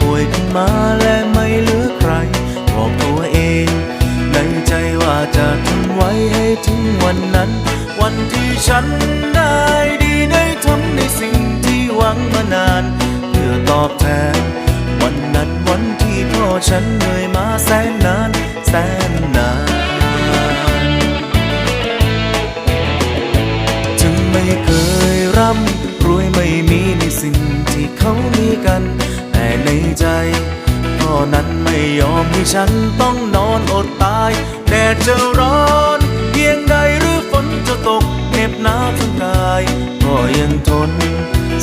ป่วยขึ้นมาและไม่เหลือใครบอกตัว ถึงวันนั้น วันที่ฉันได้ดีได้ทำในสิ่งที่หวังมานาน เพื่อตอบแทน วันนั้นวันที่พ่อฉันเหนื่อยมาแสนนานแสนนานถึงไม่เคยร่ำรวยไม่มีในสิ่งที่เขามีกัน แต่ในใจพ่อนั้นไม่ยอมให้ฉันต้องนอนอดตายแดดจะร้อน ใดหรือฝนจะตกเหน็บหนาวทั้งกายก็ยังทน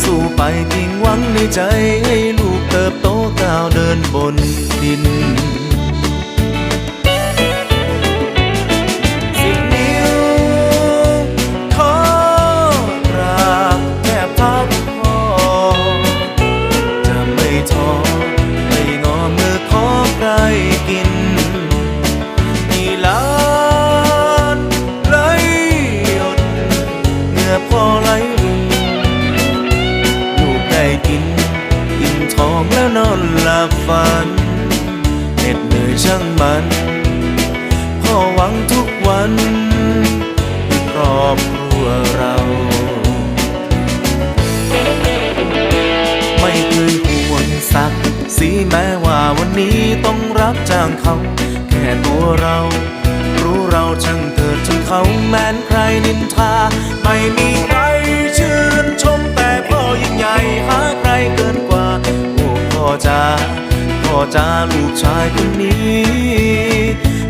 สู้ไปเพียงหวังในใจให้ลูกเติบโตก้าวเดินบนดิน นหลับฝันเหน็ดเหนื่อยช่างมัน พ่อหวังทุกวันครอบครัวเรา ไม่เคยห่วงสักสีแม้ว่าวันนี้ต้องรับจ้างเขา แค่ตัวเรา รู้เราช่างเถิดช่างเขาแม้นใครนินทาไม่มี จาลูกชายคนนี้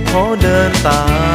ขอเดินตาม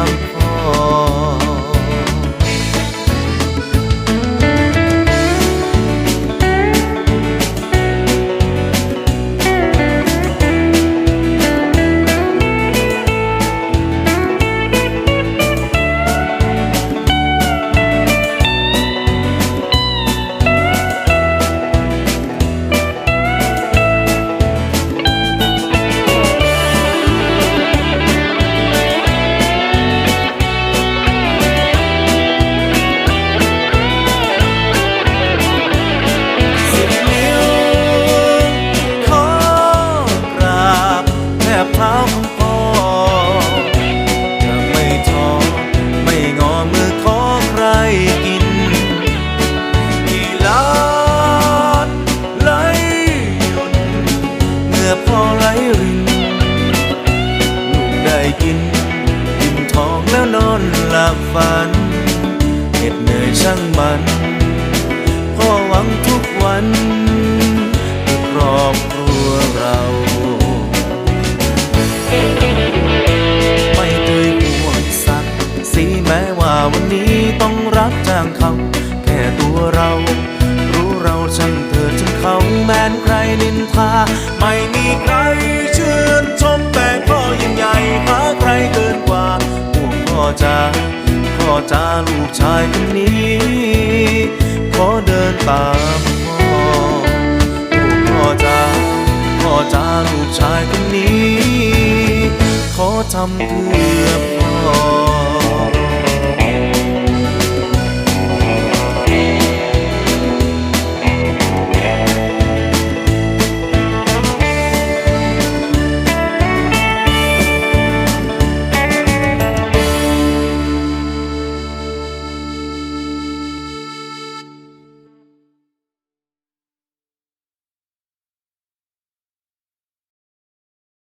เขา แค่ตัวเรา รู้เราช่างเถิดช่างเขาแม้นใครนินทา ไม่มีใครชื่นชมแต่พ่อยิ่งใหญ่หาใครเกินกว่าพวกพ่อจ้าพ่อจ้าลูกชายคนนี้ ขอเดินตามพ่อพวกพ่อจ้าพ่อจ้าลูกชายคนนี้ ขอทำเพื่อพ่อ